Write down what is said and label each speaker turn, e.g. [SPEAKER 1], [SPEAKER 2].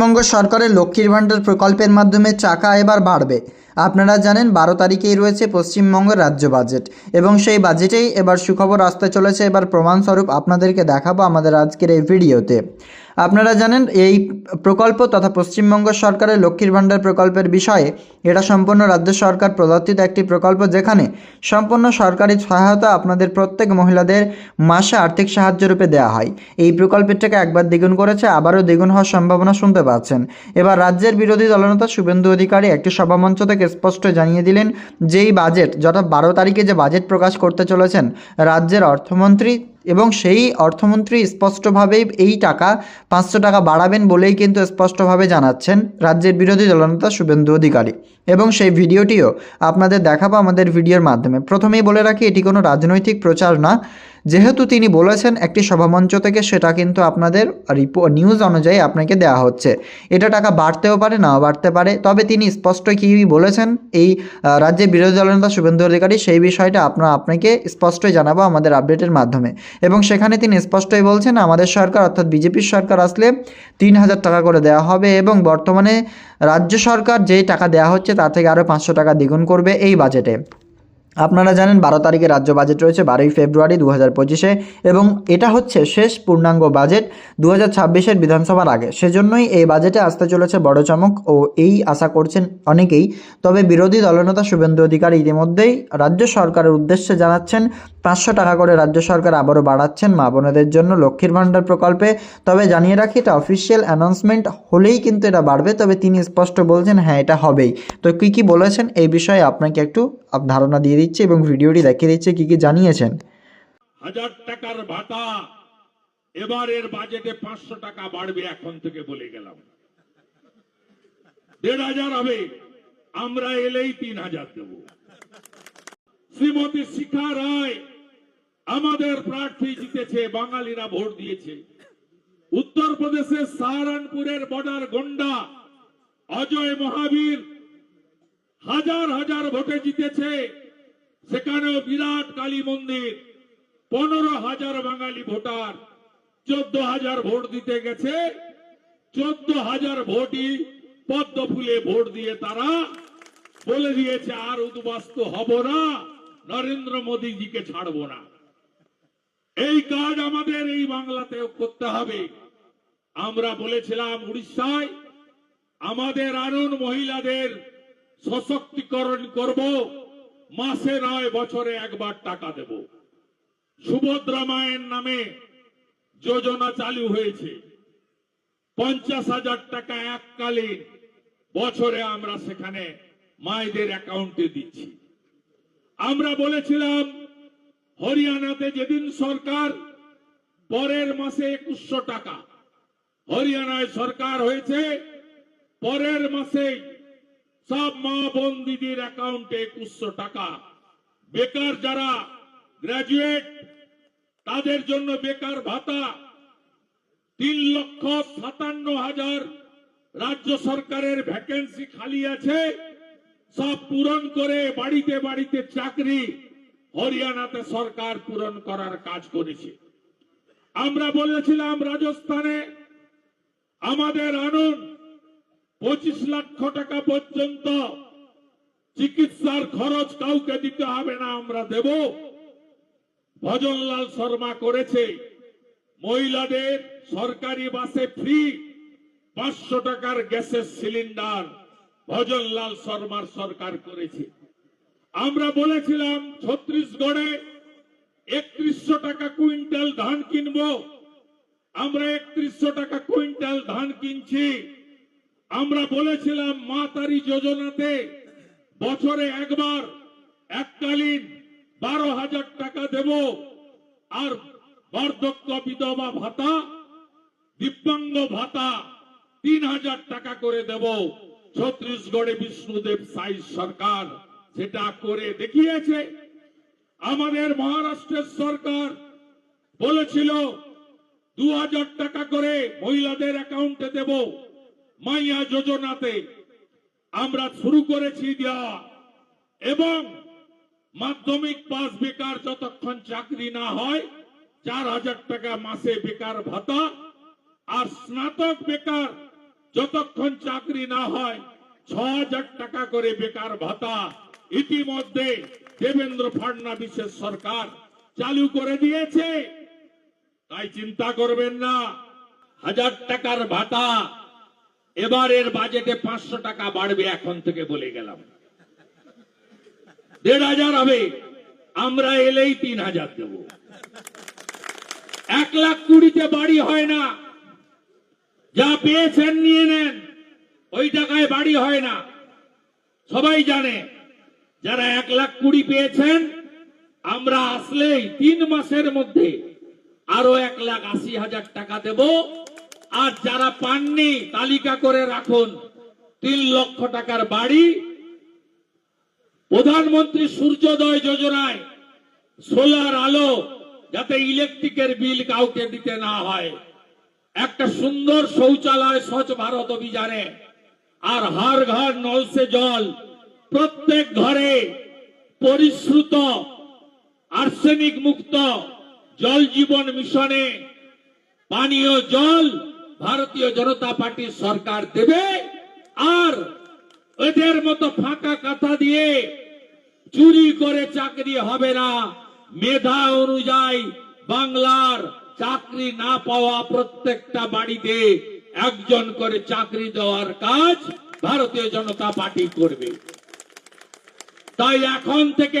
[SPEAKER 1] পশ্চিমবঙ্গ সরকারের লক্ষ্মীর ভাণ্ডার প্রকল্পের মাধ্যমে চাকা এবার বাড়বে। আপনারা জানেন বারো তারিখেই রয়েছে পশ্চিমবঙ্গের রাজ্য বাজেট, এবং সেই বাজেটেই এবার সুখবর আসতে চলেছে। এবার প্রমাণস্বরূপ আপনাদেরকে দেখাবো আমাদের আজকের এই ভিডিওতে। আপনারা জানেন এই প্রকল্প তথা পশ্চিমবঙ্গ সরকারের লক্ষ্মীর ভাণ্ডার প্রকল্পের বিষয়ে এটা সম্পূর্ণ রাজ্য সরকার প্রদত্তিত একটি প্রকল্প, যেখানে সম্পূর্ণ সরকারি সহায়তা আপনাদের প্রত্যেক মহিলাদের মাসে আর্থিক সাহায্য রূপে দেওয়া হয়। এই প্রকল্পের টাকা একবার দ্বিগুণ করেছে, আবারও দ্বিগুণ হওয়ার সম্ভাবনা শুনতে পাচ্ছেন। এবার রাজ্যের বিরোধী দলনেতা শুভেন্দু অধিকারী একটি সভামঞ্চ থেকে স্পষ্ট জানিয়ে দিলেন যে এই বাজেট যথা বারো তারিখে যে বাজেট প্রকাশ করতে চলেছেন, রাজ্যের অর্থমন্ত্রী এবং সেই অর্থমন্ত্রী স্পষ্টভাবেই এই টাকা পাঁচশো টাকা বাড়াবেন বলেই কিন্তু স্পষ্টভাবে জানাচ্ছেন রাজ্যের বিরোধী দলনেতা শুভেন্দু অধিকারী। এবং সেই ভিডিওটিও আপনাদের দেখাবো আমাদের ভিডিওর মাধ্যমে। প্রথমেই বলে রাখি, এটি কোনো রাজনৈতিক প্রচার না। যেহেতু তিনি বলেছেন একটি সভামঞ্চ থেকে সেটা কিন্তু আপনাদের নিউজ অনুযায়ী আপনাকে দেওয়া হচ্ছে। এটা টাকা বাড়তেও পারে, নাও বাড়তে পারে। তবে তিনি স্পষ্ট কী বলেছেন? এই রাজ্যে বিরোধী দলনেতা শুভেন্দু অধিকারী সেই বিষয়টা আপনার আপনাকে স্পষ্টই জানাব আমাদের আপডেটের মাধ্যমে। এবং সেখানে তিনি স্পষ্টই বলছেন, আমাদের সরকার অর্থাৎ বিজেপির সরকার আসলে তিন হাজার টাকা করে দেওয়া হবে এবং বর্তমানে রাজ্য সরকার যেই টাকা দেওয়া হচ্ছে তার থেকে আরও পাঁচশো টাকা দ্বিগুণ করবে এই বাজেটে আপনারা জানেন বারো তারিখে রাজ্য বাজেট রয়েছে, বারোই ফেব্রুয়ারি দু হাজার পঁচিশে এবং এটা হচ্ছে শেষ পূর্ণাঙ্গ বাজেট দু হাজার ছাব্বিশের বিধানসভার আগে। সেজন্যই এই বাজেটে আসতে চলেছে বড় চমক ও এই আশা করছেন অনেকেই। তবে বিরোধী দলনেতা শুভেন্দু অধিকারী ইতিমধ্যেই রাজ্য সরকারের উদ্দেশ্যে জানাচ্ছেন, পাঁচশো টাকা করে রাজ্য সরকার আবারও বাড়াচ্ছেন মা বোনেদের জন্য লক্ষ্মীর ভাণ্ডার প্রকল্পে। তবে জানিয়ে রাখি, এটা অফিসিয়াল অ্যানাউন্সমেন্ট হলেই কিন্তু এটা বাড়বে, তবে তিনি স্পষ্ট বলছেন হ্যাঁ এটা হবেই। তো কী কী বলেছেন, এই বিষয়ে আপনাকে একটু ধারণা দিয়ে দিচ্ছি এবং ভিডিওটি দেখিয়ে দিচ্ছে, কী কী জানিয়েছেন?
[SPEAKER 2] হাজার টাকার ভাতা এবারের বাজেটে পাঁচশো টাকা বাড়বে এখন থেকে বলে গেলাম। দেড় হাজার হবে, আমরা এলেই তিন হাজার দেব। শ্রীমতী শিখা রায় আমাদের প্রার্থী জিতেছে, বাঙালিরা ভোট দিয়েছে। উত্তরপ্রদেশের সাহারানপুরের বর্ডার গন্ডা, অজয় মহাবীর হাজার হাজার ভোটে জিতেছে। সেখানেও বিরাট কালী মন্দির। পনেরো হাজার বাঙালি ভোটার, চোদ্দ হাজার ভোট দিতে গেছে। চোদ্দ হাজার ভোটই পদ্ম ফুলে ভোট দিয়ে তারা বলে দিয়েছে, আর উদ্বাস্ত হব না, নরেন্দ্র মোদীজিকে ছাড়ব না। এই কাজ আমাদের এই বাংলাতেও করতে হবে। আমরা বলেছিলাম উড়িষ্যায়, আমাদের আরুণ মহিলাদের সশক্তিকরণ করব। মাসে নয়, বছরে একবার টাকা দেব। সুভদ্রা মায়ের নামে যোজনা চালু হয়েছে। পঞ্চাশ হাজার টাকা এককালীন বছরে আমরা সেখানে মায়েদের অ্যাকাউন্টে দিচ্ছি। আমরা বলেছিলাম, হরিয়ানাতে যেদিন সরকার, পরের মাসে একুশশো টাকা। হরিয়ানায় সরকার হয়েছে, পরের মাসে সব মা বোন দিদির অ্যাকাউন্টে একুশশো টাকা। বেকার যারা গ্রাজুয়েট তাদের জন্য বেকার ভাতা তিন লক্ষ সাতান্ন হাজার রাজ্য সরকারের ভ্যাকেন্সি খালি আছে। সব পূরণ করে বাড়িতে বাড়িতে চাকরি হরিয়ানাতে সরকার পূরণ করার কাজ করেছে। আমরা বলেছিলাম, রাজস্থানে আমাদের আনুন পঁচিশ লক্ষ টাকা পর্যন্ত চিকিৎসার খরচ কাউকে দিতে হবে না, আমরা দেব। ভজনলাল শর্মা করেছে, মহিলাদের সরকারি বাসে ফ্রি পাঁচশো টাকার গ্যাসের সিলিন্ডার ভজনলাল শর্মার সরকার করেছে। আমরা বলেছিলাম ছত্রিশগড়ে একত্রিশশো টাকা কুইন্টাল ধান কিনবো। আমরা একত্রিশশো টাকা কুইন্টাল ধান কিনছি। আমরা বলেছিলাম, মা তারি যোজনাতে বছরে একবার এককালীন বারো হাজার টাকা দেব। আর বার্ধক্য বিধবা ভাতা, দিব্যাঙ্গ ভাতা তিন হাজার টাকা করে দেব। ছত্রিশগড়ে বিষ্ণুদেব সাই সরকার সেটা করে দেখিয়েছে। আমাদের মহারাষ্ট্রের সরকার বলেছিল, দু হাজার টাকা করে মহিলাদের অ্যাকাউন্টে দেব। মাইয়া যোজনাতে আমরা শুরু করেছি দেওয়া এবং মাধ্যমিক পাস বেকার যতক্ষণ চাকরি না হয়, চার হাজার টাকা মাসে বেকার ভাতা। আর স্নাতক বেকার যতক্ষণ চাকরি না হয়, ছ হাজার টাকা করে বেকার ভাতা। ইতিমধ্যে দেবেন্দ্র ফাডনাবিসের সরকার চালু করে দিয়েছে। তাই চিন্তা করবেন না, হাজার টাকার ভাতা এবারের বাজেটে পাঁচশো টাকা বাড়বে এখন থেকে বলে গেলাম। দেড় হাজার হবে, আমরা এলেই তিন হাজার দেব। এক লাখ কুড়িতে বাড়ি হয় না। যা পেয়েছেন নিয়ে নেন, ওই টাকায় বাড়ি হয় না। সবাই জানে, যারা এক লাখ কুড়ি পেয়েছেন, আমরা আসলেই তিন মাসের মধ্যে আরও এক লাখ আশি হাজার টাকা দেব। আর যারা পাননি, তালিকা করে রাখুন। তিন লক্ষ টাকার বাড়ি। প্রধানমন্ত্রী সূর্যোদয় যোজনায় সোলার আলো যাতে ইলেকট্রিকের বিল কাউকে দিতে না হয়। একটা সুন্দর শৌচালয় স্বচ্ছ ভারত অভিযানে। আর হার ঘর নলসে জল প্রত্যেক ঘরে পরিশ্রুত, আর্সেনিক মুক্ত জল জীবন মিশনে। পানীয় জল ভারতীয় জনতা পার্টির সরকার দেবে আর এদের মতো ফাঁকা কথা দিয়ে চুরি করে চাকরি হবে না। মেধা অনুযায়ী বাংলার চাকরি না পাওয়া প্রত্যেকটা বাড়িতে একজন করে চাকরি দেওয়ার কাজ ভারতীয় জনতা পার্টি করবে। তাই এখন থেকে